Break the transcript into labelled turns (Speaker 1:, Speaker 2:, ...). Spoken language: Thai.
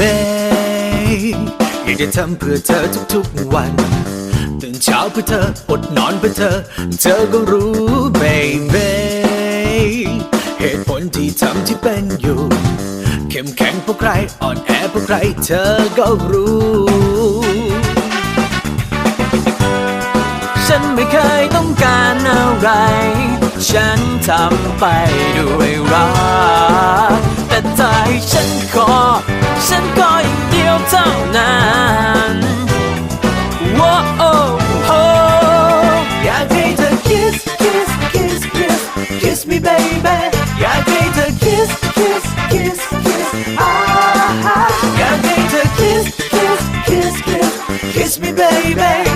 Speaker 1: Baby อยากจะทำเพื่อเธอทุกๆวัน ตื่นเช้าเพื่อเธออดนอนเพื่อเธอ เธอก็รู้ baby เหตุผลที่ทำที่เป็นอยู่ เข้มแข็งเพราะใครอ่อนแอเพราะใคร เธอก็รู้ ฉันไม่เคยต้องการอะไร ฉันทำไปด้วยรักแต่ใจฉันขอ ฉันก็อย่างเดียวเท่านั้น me baby อยากให้เธอ kiss kiss kiss kiss อ่าอยากให้เธอ kiss kiss kiss kiss kiss me baby